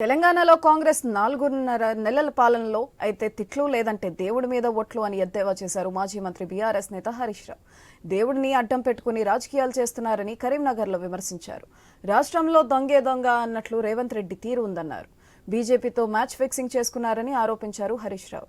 తెలంగాణలో కాంగ్రెస్ నాలుగున్నర నెలల పాలనలో అయితే తిట్లు లేదంటే దేవుడి మీద ఒట్లు అని ఎద్దేవా చేశారు మాజీ మంత్రి బీఆర్ఎస్ నేత హరీష్ రావు. దేవుడిని అడ్డం పెట్టుకుని రాజకీయాలు చేస్తున్నారని కరీంనగర్లో విమర్శించారు. రాష్ట్రంలో దొంగే దొంగ అన్నట్లు రేవంత్ రెడ్డి తీరు ఉందన్నారు. బీజేపీతో మ్యాచ్ ఫిక్సింగ్ చేసుకున్నారని ఆరోపించారు హరీష్ రావు.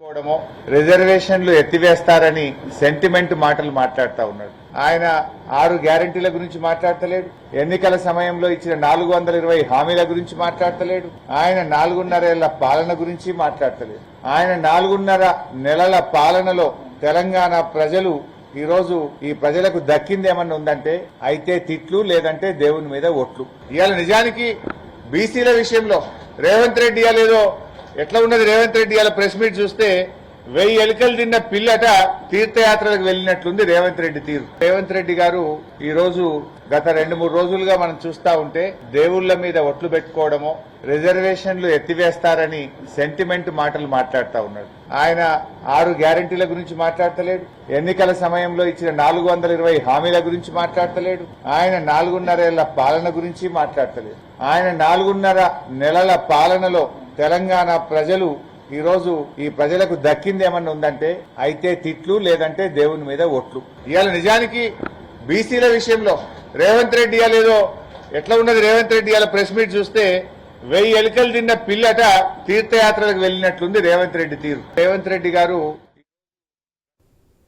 కోవడమో రిజర్వేషన్లు ఎత్తివేస్తారని సెంటిమెంట్ మాటలు మాట్లాడుతూ ఉన్నాడు. ఆయన ఆరు గ్యారంటీల గురించి మాట్లాడతలేడు. ఎన్నికల సమయంలో ఇచ్చిన నాలుగు వందల ఇరవై హామీల గురించి మాట్లాడతలేడు. ఆయన నాలుగున్నరేళ్ళ పాలన గురించి మాట్లాడతలేడు. ఆయన నాలుగున్నర నెలల పాలనలో తెలంగాణ ప్రజలు ఈరోజు ఈ ప్రజలకు దక్కింది ఏమన్నా ఉందంటే అయితే తిట్లు లేదంటే దేవుని మీద ఒట్లు. ఇవాళ నిజానికి బీసీల విషయంలో రేవంత్ రెడ్డి ఇవాళ ఎట్లా ఉన్నది రేవంత్ రెడ్డి ఇవాళ ప్రెస్ మీట్ చూస్తే వెయ్యి ఎలుకలు తిన్న పిల్లట తీర్థయాత్రలకు వెళ్ళినట్లుంది రేవంత్ రెడ్డి తీరు. రేవంత్ రెడ్డి గారు ఈ రోజు గత రెండు మూడు రోజులుగా మనం చూస్తా ఉంటే దేవుళ్ళ మీద ఒట్లు పెట్టుకోవడమో రిజర్వేషన్లు ఎత్తివేస్తారని సెంటిమెంట్ మాటలు మాట్లాడుతూ ఉన్నాడు. ఆయన ఆరు గ్యారంటీల గురించి మాట్లాడతలేడు. ఎన్నికల సమయంలో ఇచ్చిన నాలుగు వందల ఇరవై హామీల గురించి మాట్లాడతలేడు. ఆయన నాలుగున్నరేళ్ళ పాలన గురించి మాట్లాడతలేడు. ఆయన నాలుగున్నర నెలల పాలనలో తెలంగాణ ప్రజలు ఈరోజు ఈ ప్రజలకు దక్కింది ఏమన్నా ఉందంటే అయితే తిట్లు లేదంటే దేవుని మీద ఒట్లు. ఇవాళ నిజానికి బీసీల విషయంలో రేవంత్ రెడ్డి ఇవాళ ఏదో ఎట్లా ఉన్నది రేవంత్ రెడ్డి ఇవాళ ప్రెస్ మీట్ చూస్తే వెయ్యి ఎలుకలు తిన్న పిల్లట తీర్థయాత్రలకు వెళ్ళినట్లుంది రేవంత్ రెడ్డి తీరు. రేవంత్ రెడ్డి గారు